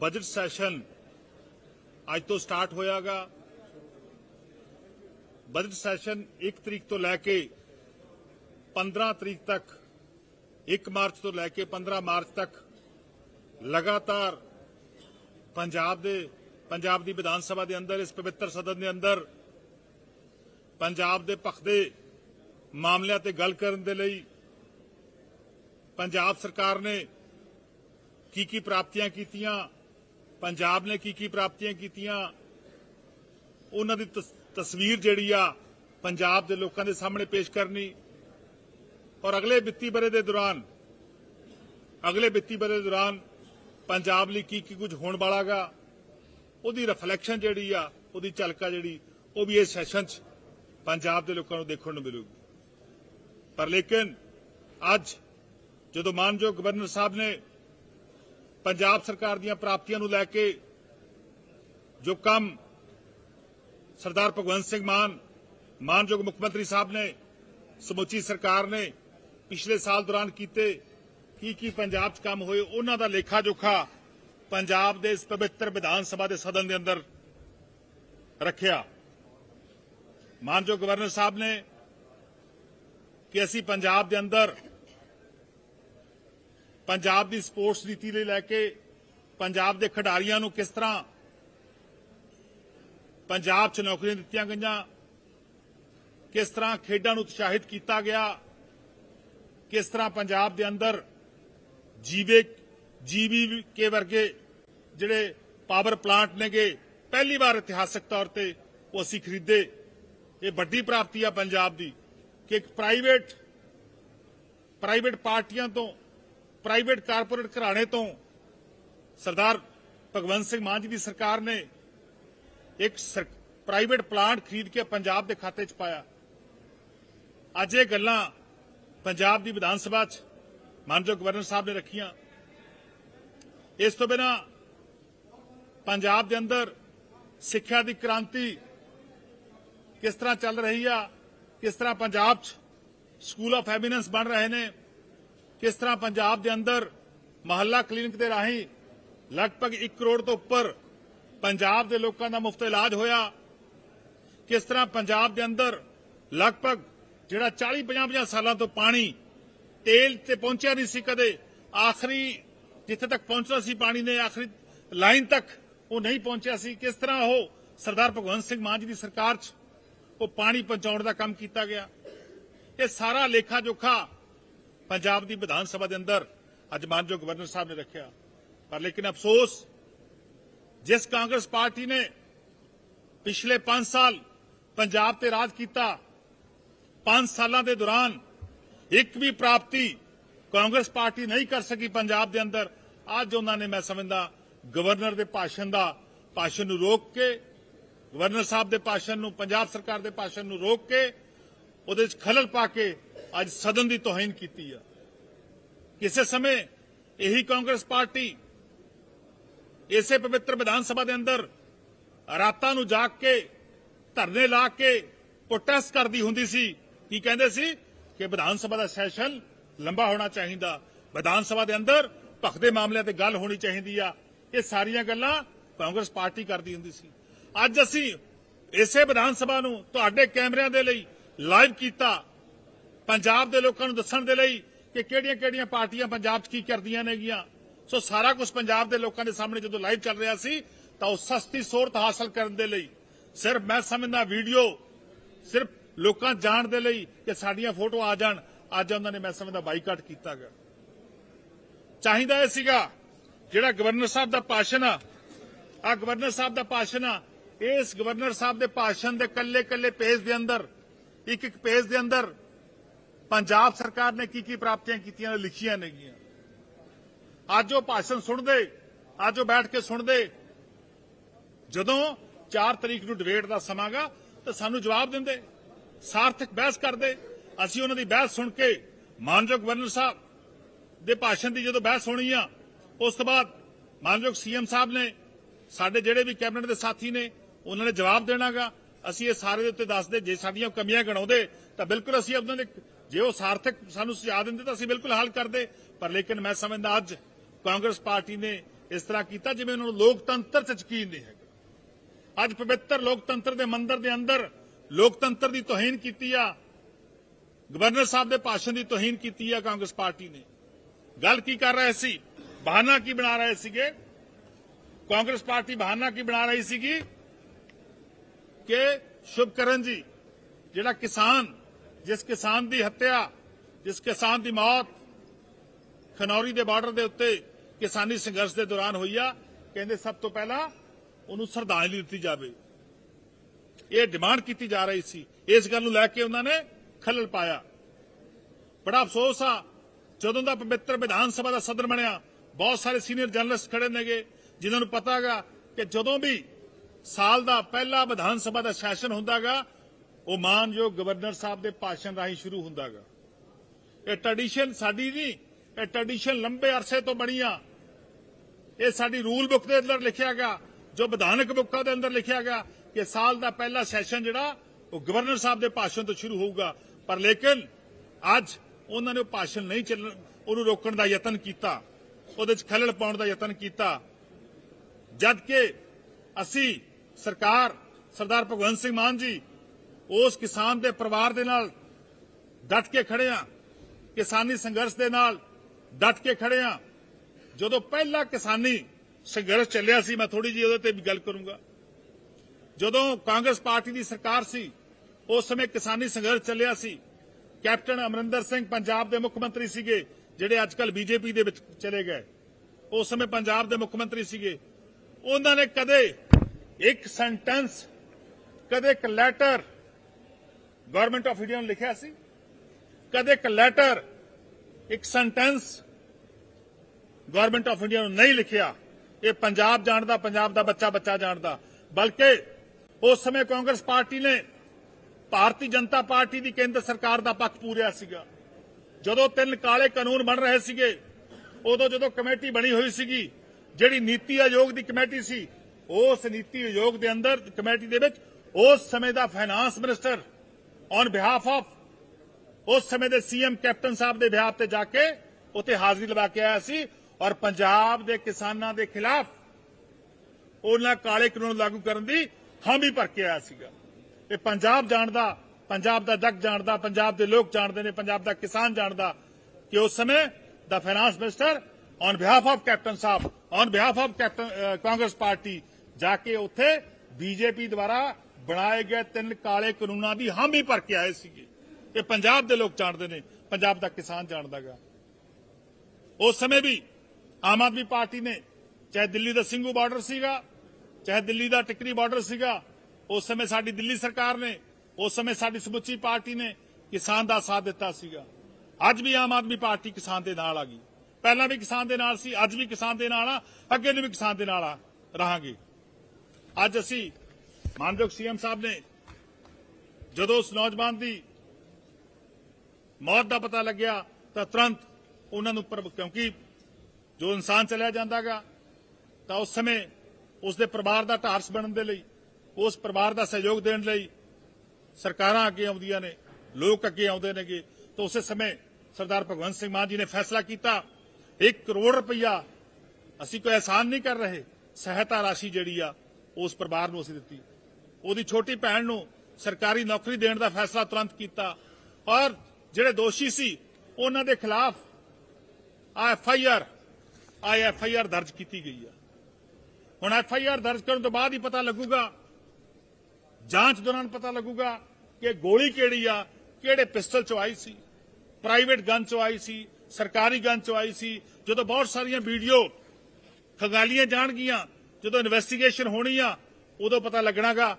Budget session ਅੱਜ ਤੋਂ start ਹੋਇਆਗਾ। Budget session 1 ਤਰੀਕ ਤੋਂ ਲੈ ਕੇ 15 ਤਰੀਕ ਤੱਕ 1 ਮਾਰਚ ਤੋਂ ਲੈ ਕੇ 15 ਮਾਰਚ ਤੱਕ ਲਗਾਤਾਰ ਪੰਜਾਬ ਦੇ, ਪੰਜਾਬ ਦੀ ਵਿਧਾਨ ਸਭਾ ਦੇ ਅੰਦਰ, ਇਸ ਪਵਿੱਤਰ ਸਦਨ ਦੇ ਅੰਦਰ ਪੰਜਾਬ ਦੇ ਪੱਖ ਦੇ ਮਾਮਲਿਆਂ ਤੇ ਗੱਲ ਕਰਨ ਦੇ ਲਈ ਪੰਜਾਬ ਸਰਕਾਰ ਨੇ ਕੀ ਕੀ ਪ੍ਰਾਪਤੀਆਂ ਕੀਤੀਆਂ ਪੰਜਾਬ ਨੇ ਕੀ ਕੀ ਪ੍ਰਾਪਤੀਆਂ ਕੀਤੀਆਂ? ਉਹਨਾਂ ਦੀ ਤਸਵੀਰ ਜਿਹੜੀ ਆ ਪੰਜਾਬ ਦੇ ਲੋਕਾਂ ਦੇ ਸਾਹਮਣੇ ਪੇਸ਼ ਕਰਨੀ। ਔਰ ਅਗਲੇ ਵਿੱਤੀ ਬਰੇ ਦੇ ਦੌਰਾਨ, ਅਗਲੇ ਵਿੱਤੀ ਬਰੇ ਦੇ ਦੌਰਾਨ ਪੰਜਾਬ ਲਈ ਕੀ ਕੀ ਕੁਝ ਹੋਣ ਵਾਲਾਗਾ ਉਹਦੀ ਰਿਫਲੈਕਸ਼ਨ ਜਿਹੜੀ ਆ, ਉਹਦੀ ਝਲਕਾ ਜਿਹੜੀ, ਉਹ ਵੀ ਇਸ ਸੈਸ਼ਨ 'ਚ ਪੰਜਾਬ ਦੇ ਲੋਕਾਂ ਨੂੰ ਦੇਖਣ ਨੂੰ ਮਿਲੂਗੀ। ਪਰ ਲੇਕਿਨ ਅੱਜ ਜਦੋਂ ਮਾਨਯੋਗ ਗਵਰਨਰ ਸਾਹਿਬ ਨੇ ਪੰਜਾਬ ਸਰਕਾਰ ਦੀਆਂ ਪ੍ਰਾਪਤੀਆਂ ਨੂੰ ਲੈ ਕੇ ਜੋ ਕੰਮ ਸਰਦਾਰ ਭਗਵੰਤ ਸਿੰਘ ਮਾਨ, ਮਾਨਯੋਗ ਮੁੱਖ ਮੰਤਰੀ ਸਾਹਿਬ ਨੇ, ਸਮੁੱਚੀ ਸਰਕਾਰ ਨੇ ਪਿਛਲੇ ਸਾਲ ਦੌਰਾਨ ਕੀਤੇ, ਕੀ ਕੀ ਪੰਜਾਬ 'ਚ ਕੰਮ ਹੋਏ, ਉਹਨਾਂ ਦਾ ਲੇਖਾ ਜੋਖਾ ਪੰਜਾਬ ਦੇ ਇਸ ਪਵਿੱਤਰ ਵਿਧਾਨ ਸਭਾ ਦੇ ਸਦਨ ਦੇ ਅੰਦਰ ਰੱਖਿਆ। ਮਾਨਯੋਗ ਗਵਰਨਰ ਸਾਹਿਬ ਨੇ ਕਿ ਅਸੀਂ ਪੰਜਾਬ ਦੇ ਅੰਦਰ ਪੰਜਾਬ ਦੀ ਸਪੋਰਟਸ ਨੀਤੀ ਲਈ ਲੈ ਕੇ ਪੰਜਾਬ ਦੇ ਖਿਡਾਰੀਆਂ ਨੂੰ ਕਿਸ ਤਰ੍ਹਾਂ ਪੰਜਾਬ 'ਚ ਨੌਕਰੀਆਂ ਦਿੱਤੀਆਂ ਗਈਆਂ, ਕਿਸ ਤਰ੍ਹਾਂ ਖੇਡਾਂ ਨੂੰ ਉਤਸ਼ਾਹਿਤ ਕੀਤਾ ਗਿਆ, ਕਿਸ ਤਰ੍ਹਾਂ ਪੰਜਾਬ ਦੇ ਅੰਦਰ ਜੀਵੇ, ਜੀਵੀ ਕੇ ਵਰਗੇ ਜਿਹੜੇ ਪਾਵਰ ਪਲਾਂਟ ਨੇਗੇ, ਪਹਿਲੀ ਵਾਰ ਇਤਿਹਾਸਕ ਤੌਰ ਤੇ ਉਹ ਅਸੀਂ ਖਰੀਦੇ। ਇਹ ਵੱਡੀ ਪ੍ਰਾਪਤੀ ਆ ਪੰਜਾਬ ਦੀ ਕਿ ਪ੍ਰਾਈਵੇਟ ਪ੍ਰਾਈਵੇਟ ਪਾਰਟੀਆਂ ਤੋਂ ਪ੍ਰਾਈਵੇਟ ਕਾਰਪੋਰੇਟ ਘਰਾਣੇ ਤੋਂ ਸਰਦਾਰ ਭਗਵੰਤ ਸਿੰਘ ਮਾਨ ਜੀ ਦੀ ਸਰਕਾਰ ਨੇ ਇੱਕ ਪ੍ਰਾਈਵੇਟ ਪਲਾਂਟ ਖਰੀਦ ਕੇ ਪੰਜਾਬ ਦੇ ਖਾਤੇ 'ਚ ਪਾਇਆ। ਅੱਜ ਇਹ ਗੱਲਾਂ ਪੰਜਾਬ ਦੀ ਵਿਧਾਨ ਸਭਾ 'ਚ ਮਾਨਯੋਗ ਗਵਰਨਰ ਸਾਹਿਬ ਨੇ ਰੱਖੀਆਂ। ਇਸ ਤੋਂ ਬਿਨਾ ਪੰਜਾਬ ਦੇ ਅੰਦਰ ਸਿੱਖਿਆ ਦੀ ਕ੍ਰਾਂਤੀ ਕਿਸ ਤਰ੍ਹਾਂ ਚੱਲ ਰਹੀ ਆ, ਕਿਸ ਤਰ੍ਹਾਂ ਪੰਜਾਬ 'ਚ ਸਕੂਲ ਆਫ ਐਮੀਨੈਂਸ ਬਣ ਰਹੇ ਨੇ ਕਿਸ ਤਰ੍ਹਾਂ ਪੰਜਾਬ ਦੇ ਅੰਦਰ ਮਹੱਲਾ ਕਲੀਨਿਕ ਦੇ ਰਾਹੀਂ ਲਗਭਗ 1 ਕਰੋੜ ਤੋਂ ਉੱਪਰ ਪੰਜਾਬ ਦੇ ਲੋਕਾਂ ਦਾ ਮੁਫਤ ਇਲਾਜ ਹੋਇਆ, ਕਿਸ ਤਰ੍ਹਾਂ ਪੰਜਾਬ ਦੇ ਅੰਦਰ ਲਗਭਗ ਜਿਹੜਾ 40 50 ਸਾਲਾਂ ਤੋਂ ਪਾਣੀ ਤੇਲ ਤੇ ਪਹੁੰਚਿਆ ਨਹੀਂ ਸੀ ਕਦੇ, ਆਖਰੀ ਜਿੱਥੇ ਤੱਕ ਪਹੁੰਚਣਾ ਸੀ ਪਾਣੀ ਨੇ, ਆਖਰੀ ਲਾਈਨ ਤੱਕ ਉਹ ਨਹੀਂ ਪਹੁੰਚਿਆ ਸੀ, ਕਿਸ ਤਰ੍ਹਾਂ ਉਹ ਸਰਦਾਰ ਭਗਵੰਤ ਸਿੰਘ ਮਾਨ ਜੀ ਦੀ ਸਰਕਾਰ 'ਚ ਉਹ ਪਾਣੀ ਪਹੁੰਚਾਉਣ ਦਾ ਕੰਮ ਕੀਤਾ ਗਿਆ। ਇਹ ਸਾਰਾ ਲੇਖਾ ਜੋਖਾ ਪੰਜਾਬ ਦੀ ਵਿਧਾਨ ਸਭਾ ਦੇ ਅੰਦਰ ਅੱਜ ਮਾਨਯੋਗ ਗਵਰਨਰ ਸਾਹਿਬ ਨੇ ਰੱਖਿਆ। ਪਰ ਲੇਕਿਨ ਅਫਸੋਸ, ਜਿਸ ਕਾਂਗਰਸ ਪਾਰਟੀ ਨੇ ਪਿਛਲੇ 5 ਸਾਲ ਪੰਜਾਬ ਤੇ ਰਾਜ ਕੀਤਾ 5 ਸਾਲਾਂ ਦੇ ਦੌਰਾਨ ਇੱਕ ਵੀ ਪ੍ਰਾਪਤੀ ਕਾਂਗਰਸ ਪਾਰਟੀ ਨਹੀਂ ਕਰ ਸਕੀ ਪੰਜਾਬ ਦੇ ਅੰਦਰ, ਅੱਜ ਉਹਨਾਂ ਨੇ ਮੈਂ ਸਮਝਦਾ ਗਵਰਨਰ ਦੇ ਭਾਸ਼ਣ ਦਾ ਭਾਸ਼ਣ ਨੂੰ ਰੋਕ ਕੇ, ਗਵਰਨਰ ਸਾਹਿਬ ਦੇ ਭਾਸ਼ਣ ਨੂੰ, ਪੰਜਾਬ ਸਰਕਾਰ ਦੇ ਭਾਸ਼ਣ ਨੂੰ ਰੋਕ ਕੇ, ਉਹਦੇ ਵਿੱਚ ਖਲਲ ਪਾ ਕੇ ਅੱਜ ਸਦਨ ਦੀ ਤੋਹੀਨ ਕੀਤੀ ਆ। ਕਿਸੇ ਸਮੇਂ ਇਹੀ ਕਾਂਗਰਸ ਪਾਰਟੀ ਇਸੇ ਪਵਿੱਤਰ ਵਿਧਾਨ ਸਭਾ ਦੇ ਅੰਦਰ ਰਾਤਾਂ ਨੂੰ ਜਾਗ ਕੇ, ਧਰਨੇ ਲਾ ਕੇ ਪ੍ਰੋਟੈਸਟ ਕਰਦੀ ਹੁੰਦੀ ਸੀ। ਕੀ ਕਹਿੰਦੇ ਸੀ? ਕਿ ਵਿਧਾਨ ਸਭਾ ਦਾ ਸੈਸ਼ਨ ਲੰਬਾ ਹੋਣਾ ਚਾਹੀਦਾ। ਵਿਧਾਨ ਸਭਾ ਦੇ ਅੰਦਰ ਭਖਦੇ ਮਾਮਲਿਆਂ ਤੇ ਗੱਲ ਹੋਣੀ ਚਾਹੀਦੀ ਆ। ਇਹ ਸਾਰੀਆਂ ਗੱਲਾਂ ਕਾਂਗਰਸ ਪਾਰਟੀ ਕਰਦੀ ਹੁੰਦੀ ਸੀ। ਅੱਜ ਅਸੀਂ ਇਸੇ ਵਿਧਾਨ ਸਭਾ ਨੂੰ ਤੁਹਾਡੇ ਕੈਮਰਿਆਂ ਦੇ ਲਈ ਲਾਈਵ ਕੀਤਾ। ਪੰਜਾਬ ਦੇ ਲੋਕਾਂ ਨੂੰ ਦੱਸਣ ਦੇ ਲਈ ਕਿ ਕਿਹੜੀਆਂ-ਕਿਹੜੀਆਂ ਪਾਰਟੀਆਂ ਪੰਜਾਬ 'ਚ ਕੀ ਕਰਦੀਆਂ ਨੇਗੀਆਂ। ਸੋ ਸਾਰਾ ਕੁਝ ਪੰਜਾਬ ਦੇ ਲੋਕਾਂ ਦੇ ਸਾਹਮਣੇ ਜਦੋਂ ਲਾਈਵ ਚੱਲ ਰਿਹਾ ਸੀ, ਤਾਂ ਉਹ ਸਸਤੀ ਸੋਰਤ ਹਾਸਲ ਕਰਨ ਦੇ ਲਈ, ਸਿਰਫ ਮੈਂ ਸਮਝਦਾ ਵੀਡੀਓ ਸਿਰਫ ਲੋਕਾਂ ਜਾਣ ਦੇ ਲਈ ਕਿ ਸਾਡੀਆਂ ਫੋਟੋ ਆ ਜਾਣ, ਅੱਜ ਉਹਨਾਂ ਨੇ ਮੈਂ ਸਮਝਦਾ ਬਾਈਕਾਟ ਕੀਤਾ ਗਿਆ ਚਾਹੀਦਾ ਇਹ ਸੀਗਾ, ਜਿਹੜਾ ਗਵਰਨਰ ਸਾਹਿਬ ਦਾ ਭਾਸ਼ਣ ਆ ਆ ਗਵਰਨਰ ਸਾਹਿਬ ਦਾ ਭਾਸ਼ਣ ਆ, ਇਸ ਗਵਰਨਰ ਸਾਹਿਬ ਦੇ ਭਾਸ਼ਣ ਦੇ ਕੱਲੇ-ਕੱਲੇ ਪੇਜ ਦੇ ਅੰਦਰ ਇੱਕ ਇੱਕ ਪੇਜ ਦੇ ਅੰਦਰ ਪੰਜਾਬ ਸਰਕਾਰ ਨੇ ਕੀ ਕੀ ਪ੍ਰਾਪਤੀਆਂ ਕੀਤੀਆਂ ਲਿਖੀਆਂ ਨੇਗੀਆਂ ਅੱਜ ਉਹ ਭਾਸ਼ਣ ਸੁਣਦੇ, ਅੱਜ ਉਹ ਬੈਠ ਕੇ ਸੁਣਦੇ। ਜਦੋਂ 4 ਤਰੀਕ ਨੂੰ ਡਿਬੇਟ ਦਾ ਸਮਾਂਗਾ ਤਾਂ ਸਾਨੂੰ ਜਵਾਬ ਦਿੰਦੇ, ਸਾਰਥਕ ਬਹਿਸ ਕਰਦੇ। ਅਸੀਂ ਉਹਨਾਂ ਦੀ ਬਹਿਸ ਸੁਣ ਕੇ ਮਾਨਯੋਗ ਗਵਰਨਰ ਸਾਹਿਬ ਦੇ ਭਾਸ਼ਣ ਦੀ ਜਦੋਂ ਬਹਿਸ ਹੋਣੀ ਆ, ਉਸ ਤੋਂ ਬਾਅਦ ਮਾਨਯੋਗ ਸੀਐਮ ਸਾਹਿਬ ਨੇ, ਸਾਡੇ ਜਿਹੜੇ ਵੀ ਕੈਬਨਿਟ ਦੇ ਸਾਥੀ ਨੇ, ਉਹਨਾਂ ਨੇ ਜਵਾਬ ਦੇਣਾਗਾ ਅਸੀਂ ਇਹ ਸਾਰੇ ਦੇ ਉੱਤੇ ਦੱਸਦੇ, ਜੇ ਸਾਡੀਆਂ ਕਮੀਆਂ ਗਣਾਉਂਦੇ, ਤਾਂ ਬਿਲਕੁਲ ਅਸੀਂ ਉਹਨਾਂ ਦੇ ਜੇ ਉਹ ਸਾਰਥਕ ਸਾਨੂੰ ਸੁਝਾਅ ਦਿੰਦੇ ਤਾਂ ਅਸੀਂ ਬਿਲਕੁਲ ਹੱਲ ਕਰਦੇ। ਪਰ ਲੇਕਿਨ ਮੈਂ ਸਮਝਦਾ ਅੱਜ ਕਾਂਗਰਸ ਪਾਰਟੀ ਨੇ ਇਸ ਤਰ੍ਹਾਂ ਕੀਤਾ ਜਿਵੇਂ ਉਹਨਾਂ ਨੂੰ ਲੋਕਤੰਤਰ 'ਚ ਯਕੀਨ ਨਹੀਂ ਹੈਗਾ। ਅੱਜ ਪਵਿੱਤਰ ਲੋਕਤੰਤਰ ਦੇ ਮੰਦਰ ਦੇ ਅੰਦਰ ਲੋਕਤੰਤਰ ਦੀ ਤੋਹੀਨ ਕੀਤੀ ਆ। ਗਵਰਨਰ ਸਾਹਿਬ ਦੇ ਭਾਸ਼ਣ ਦੀ ਤੋਹੀਨ ਕੀਤੀ ਆ ਕਾਂਗਰਸ ਪਾਰਟੀ ਨੇ। ਗੱਲ ਕੀ ਕਰ ਰਹੇ ਸੀ? ਬਹਾਨਾ ਕੀ ਬਣਾ ਰਹੇ ਸੀਗੇ? ਕਾਂਗਰਸ ਪਾਰਟੀ ਬਹਾਨਾ ਕੀ ਬਣਾ ਰਹੀ ਸੀਗੀ? ਕਿ ਸ਼ੁਭਕਰਨ ਜੀ, ਜਿਹੜਾ ਕਿਸਾਨ ਜਿਸ ਕਿਸਾਨ ਦੀ ਹੱਤਿਆ, ਜਿਸ ਕਿਸਾਨ ਦੀ ਮੌਤ ਖਨੌਰੀ ਦੇ ਬਾਰਡਰ ਦੇ ਉੱਤੇ ਕਿਸਾਨੀ ਸੰਘਰਸ਼ ਦੇ ਦੌਰਾਨ ਹੋਈ ਆ, ਕਹਿੰਦੇ ਸਭ ਤੋਂ ਪਹਿਲਾਂ ਉਹਨੂੰ ਸ਼ਰਧਾਂਜਲੀ ਦਿੱਤੀ ਜਾਵੇ। ਇਹ ਡਿਮਾਂਡ ਕੀਤੀ ਜਾ ਰਹੀ ਸੀ। ਇਸ ਗੱਲ ਨੂੰ ਲੈ ਕੇ ਉਹਨਾਂ ਨੇ ਖਲਲ ਪਾਇਆ। ਬੜਾ ਅਫਸੋਸ ਆ, ਜਦੋਂ ਦਾ ਪਵਿੱਤਰ ਵਿਧਾਨ ਸਭਾ ਦਾ ਸਦਨ ਬਣਿਆ, ਬਹੁਤ ਸਾਰੇ ਸੀਨੀਅਰ ਜਰਨਲਿਸਟ ਖੜੇ ਨੇਗੇ, ਜਿਨ੍ਹਾਂ ਨੂੰ ਪਤਾ ਹੈਗਾ ਕਿ ਜਦੋਂ ਵੀ ਸਾਲ ਦਾ ਪਹਿਲਾ ਵਿਧਾਨ ਸਭਾ ਦਾ ਸੈਸ਼ਨ ਹੁੰਦਾਗਾ ਉਹ ਮਾਨਯੋਗ ਗਵਰਨਰ ਸਾਹਿਬ ਦੇ ਭਾਸ਼ਣ ਰਾਹੀਂ ਸ਼ੁਰੂ ਹੁੰਦਾਗਾ। ਇਹ ਟ੍ਰੈਡੀਸ਼ਨ ਸਾਡੀ ਨਹੀਂ ਇਹ ਟ੍ਰੈਡੀਸ਼ਨ ਲੰਬੇ ਅਰਸੇ ਤੋਂ ਬਣੀ ਆ ਇਹ ਸਾਡੀ ਰੂਲ ਬੁੱਕ ਦੇ ਅੰਦਰ ਲਿਖਿਆ ਗਿਆ ਜੋ ਵਿਧਾਨਕ ਬੁੱਕਾਂ ਦੇ ਅੰਦਰ ਲਿਖਿਆ ਗਿਆ ਕਿ ਸਾਲ ਦਾ ਪਹਿਲਾ ਸੈਸ਼ਨ ਜਿਹੜਾ, ਉਹ ਗਵਰਨਰ ਸਾਹਿਬ ਦੇ ਭਾਸ਼ਣ ਤੋਂ ਸ਼ੁਰੂ ਹੋਊਗਾ। ਪਰ ਲੇਕਿਨ ਅੱਜ ਉਹਨਾਂ ਨੇ ਉਹ ਭਾਸ਼ਣ ਨਹੀਂ ਚੱਲਣ ਉਹਨੂੰ ਰੋਕਣ ਦਾ ਯਤਨ ਕੀਤਾ। ਉਹਦੇ 'ਚ ਖਲਲ ਪਾਉਣ ਦਾ ਯਤਨ ਕੀਤਾ। ਜਦ ਕਿ ਅਸੀਂ ਸਰਕਾਰ, ਸਰਦਾਰ ਭਗਵੰਤ ਸਿੰਘ ਮਾਨ ਜੀ ਉਸ ਕਿਸਾਨ ਦੇ ਪਰਿਵਾਰ ਦੇ ਨਾਲ ਡਟ ਕੇ ਖੜੇ ਆ। ਕਿਸਾਨੀ ਸੰਘਰਸ਼ ਦੇ ਨਾਲ ਡਟ ਕੇ ਖੜੇ ਆ। ਜਦੋਂ ਪਹਿਲਾ ਕਿਸਾਨੀ ਸੰਘਰਸ਼ ਚੱਲਿਆ ਸੀ, ਮੈਂ ਥੋੜੀ ਜਿਹੀ ਉਹਦੇ ਤੇ ਵੀ ਗੱਲ ਕਰੂੰਗਾ। ਜਦੋਂ ਕਾਂਗਰਸ ਪਾਰਟੀ ਦੀ ਸਰਕਾਰ ਸੀ, ਉਸ ਸਮੇਂ ਕਿਸਾਨੀ ਸੰਘਰਸ਼ ਚੱਲਿਆ ਸੀ। ਕੈਪਟਨ ਅਮਰਿੰਦਰ ਸਿੰਘ ਪੰਜਾਬ ਦੇ ਮੁੱਖ ਮੰਤਰੀ ਸੀਗੇ, ਜਿਹੜੇ ਅੱਜਕੱਲ ਬੀਜੇਪੀ ਦੇ ਵਿੱਚ ਚਲੇ ਗਏ। ਉਸ ਸਮੇਂ ਪੰਜਾਬ ਦੇ ਮੁੱਖ ਮੰਤਰੀ ਸੀਗੇ। ਉਹਨਾਂ ਨੇ ਕਦੇ ਇੱਕ ਸੈਂਟੈਂਸ, ਕਦੇ ਇੱਕ ਲੈਟਰ ਗਵਰਨਮੈਂਟ ਆਫ ਇੰਡੀਆ ਨੂੰ ਲਿਖਿਆ ਸੀ, ਕਦੇ ਇੱਕ ਲੈਟਰ ਇੱਕ ਸੈਂਟੈਂਸ ਗਵਰਨਮੈਂਟ ਆਫ ਇੰਡੀਆ ਨੂੰ ਨਹੀਂ ਲਿਖਿਆ। ਇਹ ਪੰਜਾਬ ਜਾਣਦਾ, ਪੰਜਾਬ ਦਾ ਬੱਚਾ ਬੱਚਾ ਜਾਣਦਾ। ਬਲਕਿ ਉਸ ਸਮੇਂ ਕਾਂਗਰਸ ਪਾਰਟੀ ਨੇ ਭਾਰਤੀ ਜਨਤਾ ਪਾਰਟੀ ਦੀ ਕੇਂਦਰ ਸਰਕਾਰ ਦਾ ਪੱਖ ਪੂਰਿਆ ਸੀਗਾ। ਜਦੋਂ ਤਿੰਨ ਕਾਲੇ ਕਾਨੂੰਨ ਬਣ ਰਹੇ ਸੀਗੇ, ਉਦੋਂ ਜਦੋਂ ਕਮੇਟੀ ਬਣੀ ਹੋਈ ਸੀਗੀ, ਜਿਹੜੀ ਨੀਤੀ ਆਯੋਗ ਦੀ ਕਮੇਟੀ ਸੀ, ਉਸ ਨੀਤੀ ਆਯੋਗ ਦੇ ਅੰਦਰ, ਕਮੇਟੀ ਦੇ ਵਿੱਚ, ਉਸ ਸਮੇਂ ਦਾ finance minister on behalf of ਉਸ ਸਮੇਂ ਦੇ ਸੀਐਮ ਕੈਪਟਨ ਸਾਹਿਬ ਦੇ ਬਿਆਹ ਤੇ ਜਾ ਕੇ ਉਥੇ ਹਾਜ਼ਰੀ ਲਵਾ ਕੇ ਆਇਆ ਸੀ ਔਰ ਪੰਜਾਬ ਦੇ ਕਿਸਾਨਾਂ ਦੇ ਖਿਲਾਫ ਉਹਨਾਂ ਕਾਲੇ ਕਾਨੂੰਨ ਲਾਗੂ ਕਰਨ ਦੀ ਹਾਮੀ ਭਰ ਕੇ ਆਇਆ ਸੀਗਾ ਇਹ ਪੰਜਾਬ ਜਾਣਦਾ ਪੰਜਾਬ ਦਾ ਜੱਗ ਜਾਣਦਾ ਪੰਜਾਬ ਦੇ ਲੋਕ ਜਾਣਦੇ ਨੇ ਪੰਜਾਬ ਦਾ ਕਿਸਾਨ ਜਾਣਦਾ ਕਿ ਉਸ ਸਮੇਂ ਦਾ finance minister on behalf of captain Sahib on behalf of captain Congress party ਜਾ ਕੇ ਉੱਥੇ ਬੀਜੇਪੀ ਦੁਆਰਾ ਬਣਾਏ ਗਏ ਤਿੰਨ ਕਾਲੇ ਕਾਨੂੰਨਾਂ ਦੀ ਹਾਮੀ ਭਰ ਕੇ ਆਏ ਸੀਗੇ। ਇਹ ਪੰਜਾਬ ਦੇ ਲੋਕ ਜਾਣਦੇ ਨੇ, ਪੰਜਾਬ ਦਾ ਕਿਸਾਨ ਜਾਣਦਾਗਾ ਉਸ ਸਮੇਂ ਵੀ ਆਮ ਆਦਮੀ ਪਾਰਟੀ ਨੇ, ਚਾਹੇ ਦਿੱਲੀ ਦਾ ਸਿੰਘੂ ਬਾਰਡਰ ਸੀਗਾ, ਚਾਹੇ ਦਿੱਲੀ ਦਾ ਟਿਕਰੀ ਬਾਰਡਰ ਸੀਗਾ, ਉਸ ਸਮੇਂ ਸਾਡੀ ਦਿੱਲੀ ਸਰਕਾਰ ਨੇ, ਉਸ ਸਮੇਂ ਸਾਡੀ ਸਮੁੱਚੀ ਪਾਰਟੀ ਨੇ ਕਿਸਾਨ ਦਾ ਸਾਥ ਦਿੱਤਾ ਸੀਗਾ। ਅੱਜ ਵੀ ਆਮ ਆਦਮੀ ਪਾਰਟੀ ਕਿਸਾਨ ਦੇ ਨਾਲ ਆ ਗਈ। ਪਹਿਲਾਂ ਵੀ ਕਿਸਾਨ ਦੇ ਨਾਲ ਸੀ, ਅੱਜ ਵੀ ਕਿਸਾਨ ਦੇ ਨਾਲ ਆ, ਅੱਗੇ ਨੂੰ ਵੀ ਕਿਸਾਨ ਦੇ ਨਾਲ ਆ, ਰਹਾਂਗੇ। ਅੱਜ ਅਸੀਂ ਮਾਨਯੋਗ ਸੀਐਮ ਸਾਹਿਬ ਨੇ ਜਦੋਂ ਉਸ ਨੌਜਵਾਨ ਦੀ ਮੌਤ ਦਾ ਪਤਾ ਲੱਗਿਆ ਤਾਂ ਤੁਰੰਤ ਉਹਨਾਂ ਨੂੰ ਪਰ- ਕਿਉਂਕਿ ਜੋ ਇਨਸਾਨ ਚਲਿਆ ਜਾਂਦਾਗਾ, ਤਾਂ ਉਸ ਸਮੇਂ ਉਸ ਦੇ ਪਰਿਵਾਰ ਦਾ ਢਾਰਸ ਬਣਨ ਦੇ ਲਈ, ਉਸ ਪਰਿਵਾਰ ਦਾ ਸਹਿਯੋਗ ਦੇਣ ਲਈ ਸਰਕਾਰਾਂ ਅੱਗੇ ਆਉਂਦੀਆਂ ਨੇ, ਲੋਕ ਅੱਗੇ ਆਉਂਦੇ ਨੇਗੇ। ਤਾਂ ਉਸੇ ਸਮੇਂ ਸਰਦਾਰ ਭਗਵੰਤ ਸਿੰਘ ਮਾਨ ਜੀ ਨੇ ਫੈਸਲਾ ਕੀਤਾ 1 ਕਰੋੜ ਰੁਪਈਆ ਅਸੀਂ ਕੋਈ ਅਹਿਸਾਨ ਨਹੀਂ ਕਰ ਰਹੇ, ਸਹਾਇਤਾ ਰਾਸ਼ੀ ਜਿਹੜੀ ਆ, ਉਸ ਪਰਿਵਾਰ ਨੂੰ ਅਸੀਂ ਦਿੱਤੀ। ਉਹਦੀ ਛੋਟੀ ਭੈਣ ਨੂੰ ਸਰਕਾਰੀ ਨੌਕਰੀ ਦੇਣ ਦਾ ਫੈਸਲਾ ਤੁਰੰਤ ਕੀਤਾ। ਔਰ ਜਿਹੜੇ ਦੋਸ਼ੀ ਸੀ, ਉਹਨਾਂ ਦੇ ਖਿਲਾਫ ਆ ਐਫ ਆਈ ਆਰ ਆ ਐਫ ਆਈ ਆਰ ਦਰਜ ਕੀਤੀ ਗਈ ਆ। ਹੁਣ ਐਫ ਆਈ ਆਰ ਦਰਜ ਕਰਨ ਤੋਂ ਬਾਅਦ ਹੀ ਪਤਾ ਲੱਗੂਗਾ, ਜਾਂਚ ਦੌਰਾਨ ਪਤਾ ਲੱਗੂਗਾ ਕਿ ਗੋਲੀ ਕਿਹੜੀ ਆ, ਕਿਹੜੇ ਪਿਸਟਲ ਚੋਂ ਆਈ ਸੀ, ਪ੍ਰਾਈਵੇਟ ਗਨ ਚੋਂ ਆਈ ਸੀ, ਸਰਕਾਰੀ ਗਨ ਚੋਂ ਆਈ ਸੀ। ਜਦੋਂ ਬਹੁਤ ਸਾਰੀਆਂ ਵੀਡੀਓ ਖੰਗਾਲੀਆਂ ਜਾਣਗੀਆਂ, ਜਦੋਂ ਇਨਵੈਸਟੀਗੇਸ਼ਨ ਹੋਣੀ ਆ, ਉਦੋਂ ਪਤਾ ਲੱਗਣਾਗਾ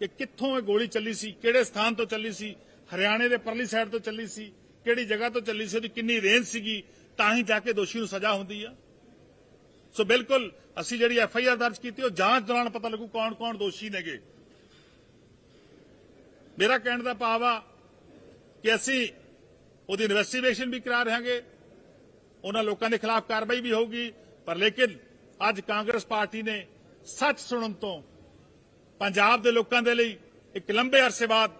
ਕਿ ਕਿੱਥੋਂ ਇਹ ਗੋਲੀ ਚੱਲੀ ਸੀ, ਕਿਹੜੇ ਸਥਾਨ ਤੋਂ ਚੱਲੀ ਸੀ, ਹਰਿਆਣੇ ਦੇ ਪਰਲੀ ਸਾਈਡ ਤੋਂ ਚੱਲੀ ਸੀ, ਕਿਹੜੀ ਜਗ੍ਹਾ ਤੋਂ ਚੱਲੀ ਸੀ, ਉਹਦੀ ਕਿੰਨੀ ਰੇਂਜ ਸੀਗੀ, ਤਾਂ ਹੀ ਜਾ ਕੇ ਦੋਸ਼ੀ ਨੂੰ ਸਜ਼ਾ ਹੁੰਦੀ ਆ। ਸੋ ਬਿਲਕੁਲ, ਅਸੀਂ ਜਿਹੜੀ ਐਫ ਆਈ ਆਰ ਦਰਜ ਕੀਤੀ, ਉਹ ਜਾਂਚ ਦੌਰਾਨ ਪਤਾ ਲੱਗੂ ਕੌਣ ਕੌਣ ਦੋਸ਼ੀ ਨੇਗੇ। ਮੇਰਾ ਕਹਿਣ ਦਾ ਭਾਵ ਆ ਕਿ ਅਸੀਂ ਉਹਦੀ ਇਨਵੈਸਟੀਗੇਸ਼ਨ ਵੀ ਕਰਾ ਰਹਾਂਗੇ ਉਹਨਾਂ ਲੋਕਾਂ ਦੇ ਖਿਲਾਫ ਕਾਰਵਾਈ ਵੀ ਹੋਊਗੀ, ਪਰ ਲੇਕਿਨ ਅੱਜ ਕਾਂਗਰਸ ਪਾਰਟੀ ਨੇ ਸੱਚ ਸੁਣਨ ਤੋਂ ਪੰਜਾਬ ਦੇ ਲੋਕਾਂ ਦੇ ਲਈ ਇੱਕ ਲੰਬੇ ਅਰਸੇ ਬਾਅਦ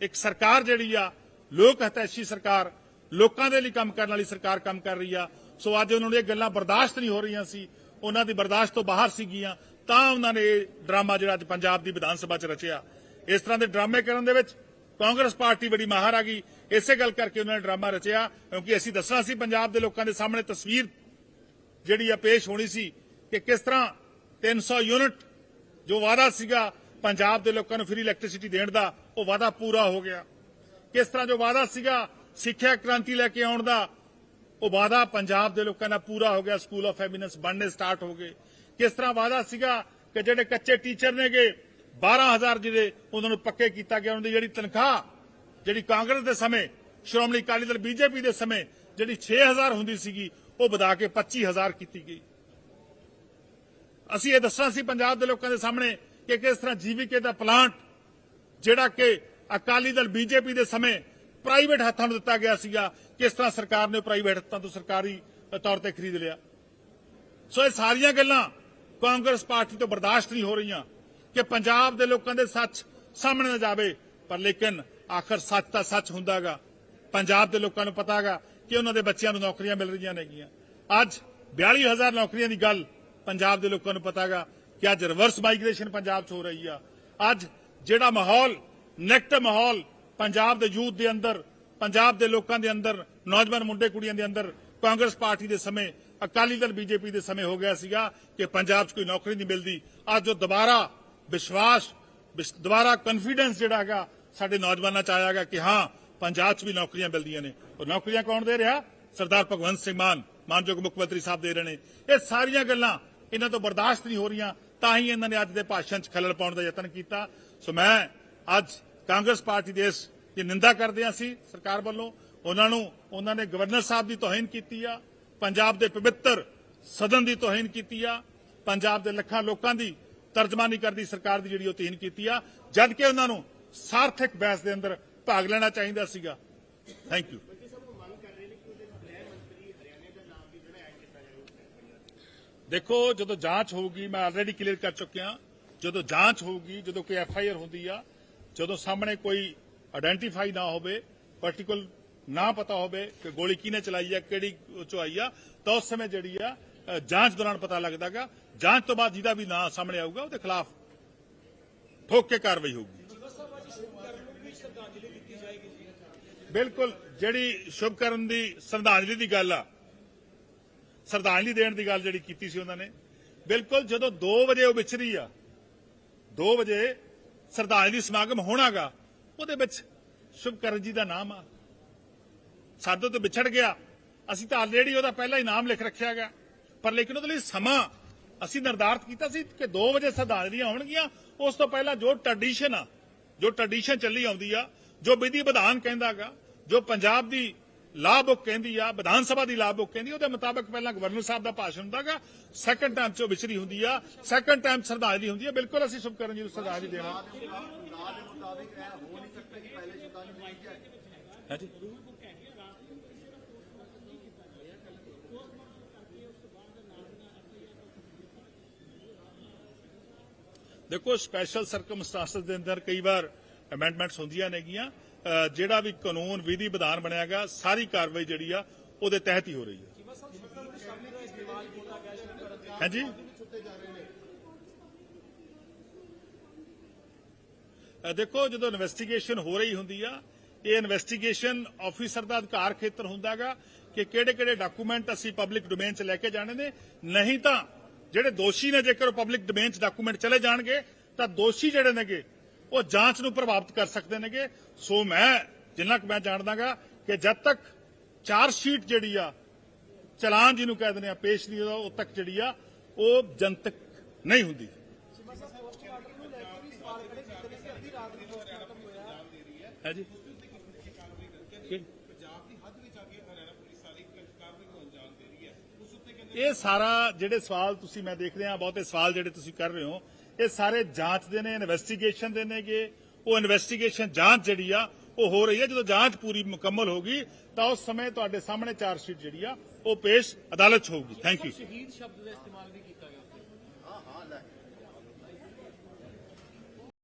ਇੱਕ ਸਰਕਾਰ ਜਿਹੜੀ ਆ, ਲੋਕ ਹਤੈਸ਼ੀ ਸਰਕਾਰ, ਲੋਕਾਂ ਦੇ ਲਈ ਕੰਮ ਕਰਨ ਵਾਲੀ ਸਰਕਾਰ ਕੰਮ ਕਰ ਰਹੀ ਆ। ਸੋ ਅੱਜ ਉਹਨਾਂ ਨੂੰ ਇਹ ਗੱਲਾਂ ਬਰਦਾਸ਼ਤ ਨਹੀਂ ਹੋ ਰਹੀਆਂ ਸੀ। ਉਹਨਾਂ ਦੀ ਬਰਦਾਸ਼ਤ ਤੋਂ ਬਾਹਰ ਸੀਗੀਆਂ। ਤਾਂ ਉਹਨਾਂ ਨੇ ਇਹ ਡਰਾਮਾ ਜਿਹੜਾ ਅੱਜ ਪੰਜਾਬ ਦੀ ਵਿਧਾਨ ਸਭਾ 'ਚ ਰਚਿਆ। ਇਸ ਤਰ੍ਹਾਂ ਦੇ ਡਰਾਮੇ ਕਰਨ ਦੇ ਵਿੱਚ ਕਾਂਗਰਸ ਪਾਰਟੀ ਬੜੀ ਮਾਹਰ ਆ ਗਈ। ਇਸੇ ਗੱਲ ਕਰਕੇ ਉਹਨਾਂ ਨੇ ਡਰਾਮਾ ਰਚਿਆ, ਕਿਉਂਕਿ ਅਸੀਂ ਦੱਸਣਾ ਸੀ ਪੰਜਾਬ ਦੇ ਲੋਕਾਂ ਦੇ ਸਾਹਮਣੇ ਤਸਵੀਰ ਜਿਹੜੀ ਆ ਪੇਸ਼ ਹੋਣੀ ਸੀ ਕਿ ਕਿਸ ਤਰ੍ਹਾਂ 300 ਯੂਨਿਟ ਜੋ ਵਾਅਦਾ ਸੀਗਾ ਪੰਜਾਬ ਦੇ ਲੋਕਾਂ ਨੂੰ ਫ੍ਰੀ ਇਲੈਕਟ੍ਰਿਸਿਟੀ ਦੇਣ ਦਾ ਉਹ ਵਾਅਦਾ ਪੂਰਾ ਹੋ ਗਿਆ। ਕਿਸ ਤਰ੍ਹਾਂ ਜੋ ਵਾਅਦਾ ਸੀਗਾ, ਸਿੱਖਿਆ ਕ੍ਰਾਂਤੀ ਲੈ ਕੇ ਆਉਣ ਦਾ, ਉਹ ਵਾਅਦਾ ਪੰਜਾਬ ਦੇ ਲੋਕਾਂ ਦਾ ਪੂਰਾ ਹੋ ਗਿਆ ਸਕੂਲ ਆਫ ਐਮੀਨੈਂਸ ਬਣਨੇ ਸਟਾਰਟ ਹੋ ਗਏ। ਕਿਸ ਤਰ੍ਹਾਂ ਵਾਅਦਾ ਸੀਗਾ ਕਿ ਜਿਹੜੇ ਕੱਚੇ ਟੀਚਰ ਨੇਗੇ 12000 ਜਿਹੜੇ ਉਹਨਾਂ ਨੂੰ ਪੱਕੇ ਕੀਤਾ ਗਿਆ, ਉਹਨਾਂ ਦੀ ਜਿਹੜੀ ਤਨਖਾਹ, ਜਿਹੜੀ ਕਾਂਗਰਸ ਦੇ ਸਮੇਂ, ਸ਼੍ਰੋਮਣੀ ਅਕਾਲੀ ਦਲ ਬੀਜੇਪੀ ਦੇ ਸਮੇਂ, ਜਿਹੜੀ 6000 ਹੁੰਦੀ ਸੀਗੀ, ਉਹ ਵਧਾ ਕੇ 25000 ਕੀਤੀ ਗਈ। ਅਸੀਂ ਇਹ ਦੱਸਣਾ ਸੀ ਪੰਜਾਬ ਦੇ ਲੋਕਾਂ ਦੇ ਸਾਹਮਣੇ ਕਿ ਕਿਸ ਤਰ੍ਹਾਂ ਜੀਵੀਕੇ ਦਾ ਪਲਾਂਟ, ਜਿਹੜਾ ਕਿ ਅਕਾਲੀ ਦਲ ਬੀਜੇਪੀ ਦੇ ਸਮੇਂ ਪ੍ਰਾਈਵੇਟ ਹੱਥਾਂ ਨੂੰ ਦਿੱਤਾ ਗਿਆ ਸੀਗਾ, ਕਿਸ ਤਰ੍ਹਾਂ ਸਰਕਾਰ ਨੇ ਪ੍ਰਾਈਵੇਟ ਹੱਥਾਂ ਤੋਂ ਸਰਕਾਰੀ ਤੌਰ ਤੇ ਖਰੀਦ ਲਿਆ। ਸੋ ਇਹ ਸਾਰੀਆਂ ਗੱਲਾਂ ਕਾਂਗਰਸ ਪਾਰਟੀ ਤੋਂ ਬਰਦਾਸ਼ਤ ਨਹੀਂ ਹੋ ਰਹੀਆਂ ਕਿ ਪੰਜਾਬ ਦੇ ਲੋਕਾਂ ਦੇ ਸੱਚ ਸਾਹਮਣੇ ਨਾ ਜਾਵੇ, ਪਰ ਲੇਕਿਨ ਆਖਰ ਸੱਚ ਤਾਂ ਸੱਚ ਹੁੰਦਾਗਾ। ਪੰਜਾਬ ਦੇ ਲੋਕਾਂ ਨੂੰ ਪਤਾਗਾ ਕਿ ਉਹਨਾਂ ਦੇ ਬੱਚਿਆਂ ਨੂੰ ਨੌਕਰੀਆਂ ਮਿਲ ਰਹੀਆਂ ਨੇਗੀਆਂ। ਅੱਜ 42000 ਨੌਕਰੀਆਂ ਦੀ ਗੱਲ ਪੰਜਾਬ ਦੇ ਲੋਕਾਂ ਨੂੰ ਪਤਾਗਾ ਕਿ ਅੱਜ ਰਿਵਰਸ ਮਾਈਗ੍ਰੇਸ਼ਨ ਪੰਜਾਬ 'ਚ ਹੋ ਰਹੀ ਆ। ਅੱਜ ਜਿਹੜਾ ਮਾਹੌਲ ਨੈਗੇਟਿਵ ਮਾਹੌਲ ਪੰਜਾਬ ਦੇ ਯੂਥ ਦੇ ਅੰਦਰ, ਪੰਜਾਬ ਦੇ ਲੋਕਾਂ ਦੇ ਅੰਦਰ, ਨੌਜਵਾਨ ਮੁੰਡੇ ਕੁੜੀਆਂ ਦੇ ਅੰਦਰ, ਕਾਂਗਰਸ ਪਾਰਟੀ ਦੇ ਸਮੇਂ, ਅਕਾਲੀ ਦਲ ਬੀਜੇਪੀ ਦੇ ਸਮੇਂ ਹੋ ਗਿਆ ਸੀਗਾ ਕਿ ਪੰਜਾਬ 'ਚ ਕੋਈ ਨੌਕਰੀ ਨਹੀਂ ਮਿਲਦੀ। ਅੱਜ ਉਹ ਦੁਬਾਰਾ ਵਿਸ਼ਵਾਸ ਦੁਬਾਰਾ ਕੌਨਫੀਡੈਂਸ ਜਿਹੜਾ ਹੈਗਾ ਸਾਡੇ ਨੌਜਵਾਨਾਂ 'ਚ ਆਇਆਗਾ ਕਿ ਹਾਂ, ਪੰਜਾਬ 'ਚ ਵੀ ਨੌਕਰੀਆਂ ਮਿਲਦੀਆਂ ਨੇ। ਉਹ ਨੌਕਰੀਆਂ ਕੌਣ ਦੇ ਰਿਹਾ? ਸਰਦਾਰ ਭਗਵੰਤ ਸਿੰਘ ਮਾਨ, ਮਾਨਯੋਗ ਮੁੱਖ ਮੰਤਰੀ ਸਾਹਿਬ ਦੇ ਰਹੇ ਨੇ। ਇਹ ਸਾਰੀਆਂ ਗੱਲਾਂ ਇਹਨਾਂ ਤੋਂ ਬਰਦਾਸ਼ਤ ਨਹੀਂ ਹੋ ਰਹੀਆਂ। ਤਾਂ ਹੀ ਇਹਨਾਂ ਨੇ ਅੱਜ ਦੇ ਭਾਸ਼ਣ 'ਚ ਖਲਲ ਪਾਉਣ ਦਾ ਯਤਨ ਕੀਤਾ। ਸੋ ਮੈਂ ਅੱਜ ਕਾਂਗਰਸ ਪਾਰਟੀ ਦੇ ਇਸ ਦੀ ਨਿੰਦਾ ਕਰਦੇ ਹਾਂ ਅਸੀਂ ਸਰਕਾਰ ਵੱਲੋਂ। ਉਹਨਾਂ ਨੂੰ, ਉਹਨਾਂ ਨੇ ਗਵਰਨਰ ਸਾਹਿਬ ਦੀ ਤੋਹੀਨ ਕੀਤੀ ਆ, ਪੰਜਾਬ ਦੇ ਪਵਿੱਤਰ ਸਦਨ ਦੀ ਤੋਹੀਨ ਕੀਤੀ ਆ, ਪੰਜਾਬ ਦੇ ਲੱਖਾਂ ਲੋਕਾਂ ਦੀ ਤਰਜਮਾਨੀ ਕਰਦੀ ਸਰਕਾਰ ਦੀ ਜਿਹੜੀ ਉਹ ਤੋਹੀਨ ਕੀਤੀ ਆ। ਜਦ ਕਿ ਉਹਨਾਂ ਨੂੰ ਸਾਰਥਕ ਬਹਿਸ ਦੇ ਅੰਦਰ ਭਾਗ ਲੈਣਾ ਚਾਹੀਦਾ ਸੀਗਾ। ਥੈਂਕ ਯੂ ਦੇਖੋ, ਜਦੋਂ ਜਾਂਚ ਹੋਊਗੀ, ਮੈਂ ਆਲਰੇਡੀ ਕਲੀਅਰ ਕਰ ਚੁੱਕਿਆ। ਜਦੋਂ ਜਾਂਚ ਹੋਊਗੀ, ਜਦੋਂ ਕੋਈ ਐਫ ਆਈ ਆਰ ਹੁੰਦੀ ਆ, ਜਦੋਂ ਸਾਹਮਣੇ ਕੋਈ ਆਇਡੈਂਟੀਫਾਈ ਨਾ ਹੋਵੇ ਪਾਰਟਿਕੂਲਰ ਨਾ ਪਤਾ ਹੋਵੇ ਕਿ ਗੋਲੀ ਕਿਹਨੇ ਚਲਾਈ ਆ, ਕਿਹੜੀ ਚੋਂ ਆਈ ਆ, ਤਾਂ ਉਸ ਸਮੇਂ ਜਿਹੜੀ ਆ ਜਾਂਚ ਦੌਰਾਨ ਪਤਾ ਲੱਗਦਾਗਾ ਜਾਂਚ ਤੋਂ ਬਾਅਦ ਜਿਹਦਾ ਵੀ ਨਾਂ ਸਾਹਮਣੇ ਆਊਗਾ, ਉਹਦੇ ਖਿਲਾਫ ਠੋਕ ਕੇ ਕਾਰਵਾਈ ਹੋਊਗੀ। ਬਿਲਕੁਲ, ਜਿਹੜੀ ਸ਼ੁਭਕਰਨ ਦੀ ਸ਼ਰਧਾਂਜਲੀ ਦੀ ਗੱਲ ਆ ਸ਼ਰਧਾਂਜਲੀ ਦੇਣ ਦੀ ਗੱਲ ਜਿਹੜੀ ਕੀਤੀ ਸੀ ਉਹਨਾਂ ਨੇ। ਬਿਲਕੁਲ ਜਦੋਂ 2 ਵਜੇ ਉਹ ਵਿਚਰੀ ਆ 2 ਵਜੇ ਸ਼ਰਧਾਂਜਲੀ ਸਮਾਗਮ ਹੋਣਾਗਾ, ਉਹਦੇ ਵਿੱਚ ਸ਼ੁਭਕਰਨ ਜੀ ਦਾ ਨਾਮ ਆ। ਸਾਡੇ ਤੋਂ ਵਿਛੜ ਗਿਆ। ਅਸੀਂ ਤਾਂ ਆਲਰੇਡੀ ਉਹਦਾ ਪਹਿਲਾ ਹੀ ਨਾਮ ਲਿਖ ਰੱਖਿਆ ਗਿਆ ਪਰ ਲੇਕਿਨ ਉਹਦੇ ਲਈ ਸਮਾਂ ਅਸੀਂ ਨਿਰਧਾਰਤ ਕੀਤਾ ਸੀ ਕਿ 2 ਵਜੇ ਸ਼ਰਧਾਂਜਲੀਆਂ ਹੋਣਗੀਆਂ। ਉਸ ਤੋਂ ਪਹਿਲਾਂ ਜੋ ਟ੍ਰੈਡੀਸ਼ਨ ਆ, ਜੋ ਟ੍ਰੈਡੀਸ਼ਨ ਚੱਲੀ ਆਉਂਦੀ ਆ, ਜੋ ਵਿਧੀ ਵਿਧਾਨ ਕਹਿੰਦਾਗਾ ਜੋ ਪੰਜਾਬ ਦੀ ਲਾਅ ਬੁੱਕ ਕਹਿੰਦੀ ਆ ਵਿਧਾਨ ਸਭਾ ਦੀ ਲਾਅ ਬੁੱਕ ਕਹਿੰਦੀ ਉਹਦੇ ਮੁਤਾਬਕ ਪਹਿਲਾਂ ਗਵਰਨਰ ਸਾਹਿਬ ਦਾ ਭਾਸ਼ਣ ਹੁੰਦਾਗਾ ਸੈਕੰਡ ਟਾਈਮ 'ਚ ਵਿਚਰੀ ਹੁੰਦੀ ਆ ਸੈਕੰਡ ਟਾਈਮ ਸ਼ਰਧਾਂਜਲੀ ਹੁੰਦੀ ਆ ਬਿਲਕੁਲ ਅਸੀਂ ਸ਼ੁਭਕਰਨ ਜੀ ਨੂੰ ਸ਼ਰਧਾਂਜਲੀ ਦੇਣਾ ਹੈ। ਜੀ ਦੇਖੋ ਸਪੈਸ਼ਲ ਸਰਕਮਸਟੈਂਸਸ ਦੇ ਅੰਦਰ ਕਈ ਵਾਰ ਅਮੈਂਡਮੈਂਟਸ ਹੁੰਦੀਆਂ ਨੇਗੀਆਂ ਜਿਹੜਾ ਵੀ ਕਾਨੂੰਨ, ਵਿਧੀ ਵਿਧਾਨ ਬਣਿਆਗਾ ਸਾਰੀ ਕਾਰਵਾਈ ਜਿਹੜੀ ਆ, ਉਹਦੇ ਤਹਿਤ ਹੀ ਹੋ ਰਹੀ ਹੈ। ਹਾਂਜੀ? ਦੇਖੋ, ਜਦੋਂ ਇਨਵੈਸਟੀਗੇਸ਼ਨ ਹੋ ਰਹੀ ਹੁੰਦੀ ਆ, ਇਹ ਇਨਵੈਸਟੀਗੇਸ਼ਨ ਆਫੀਸਰ ਦਾ ਅਧਿਕਾਰ ਖੇਤਰ ਹੁੰਦਾਗਾ ਕਿ ਕਿਹੜੇ ਕਿਹੜੇ ਡਾਕੂਮੈਂਟ ਅਸੀਂ ਪਬਲਿਕ ਡੋਮੇਨ 'ਚ ਲੈ ਕੇ ਜਾਣੇ ਨੇ। ਨਹੀਂ ਤਾਂ, ਜਿਹੜੇ ਦੋਸ਼ੀ ਨੇ ਜੇਕਰ ਪਬਲਿਕ ਡੋਮੇਨ 'ਚ ਡਾਕੂਮੈਂਟ ਚਲੇ ਜਾਣਗੇ, ਤਾਂ ਦੋਸ਼ੀ ਜਿਹੜੇ ਨੇਗੇ ਉਹ ਜਾਂਚ ਨੂੰ ਪ੍ਰਭਾਵਿਤ ਕਰ ਸਕਦੇ ਨੇਗੇ। ਸੋ ਮੈਂ ਜਿੰਨਾ ਕੁ ਮੈਂ ਜਾਣਦਾਗਾ ਕਿ ਜਦ ਤੱਕ ਚਾਰ ਸ਼ੀਟ ਜਿਹੜੀ ਆ ਚਲਾਨ ਜਿਹਨੂੰ ਕਹਿ ਦਿੰਦੇ ਆ ਪੇਸ਼ ਨਹੀਂ ਹੋਦਾ ਉਦ ਤੱਕ ਜਿਹੜੀ ਆ ਉਹ ਜਨਤਕ ਨਹੀਂ ਹੁੰਦੀ। ਹੈ ਜੀ ਇਹ ਸਾਰਾ ਜਿਹੜੇ ਸਵਾਲ ਤੁਸੀਂ ਮੈਂ ਦੇਖ ਰਿਹਾ ਬਹੁਤੇ ਸਵਾਲ ਜਿਹੜੇ ਤੁਸੀਂ ਕਰ ਰਹੇ ਹੋ ਇਹ ਸਾਰੇ ਜਾਂਚ ਦੇ ਨੇ ਇਨਵੈਸਟੀਗੇਸ਼ਨ ਦੇ ਨੇਗੇ। ਉਹ ਇਨਵੈਸਟੀਗੇਸ਼ਨ ਜਾਂਚ ਜਿਹੜੀ ਆ, ਉਹ ਹੋ ਰਹੀ ਹੈ ਜਦੋਂ ਜਾਂਚ ਪੂਰੀ ਮੁਕੰਮਲ ਹੋ ਗਈ, ਤਾਂ ਉਸ ਸਮੇਂ ਤੁਹਾਡੇ ਸਾਹਮਣੇ ਚਾਰ ਸ਼ੀਟ ਜਿਹੜੀ ਆ, ਉਹ ਪੇਸ਼ ਅਦਾਲਤ 'ਚ ਹੋਊਗੀ। ਥੈਂਕ ਯੂ ਸ਼ਹੀਦ ਸ਼ਬਦ ਦਾ ਇਸਤੇਮਾਲ ਵੀ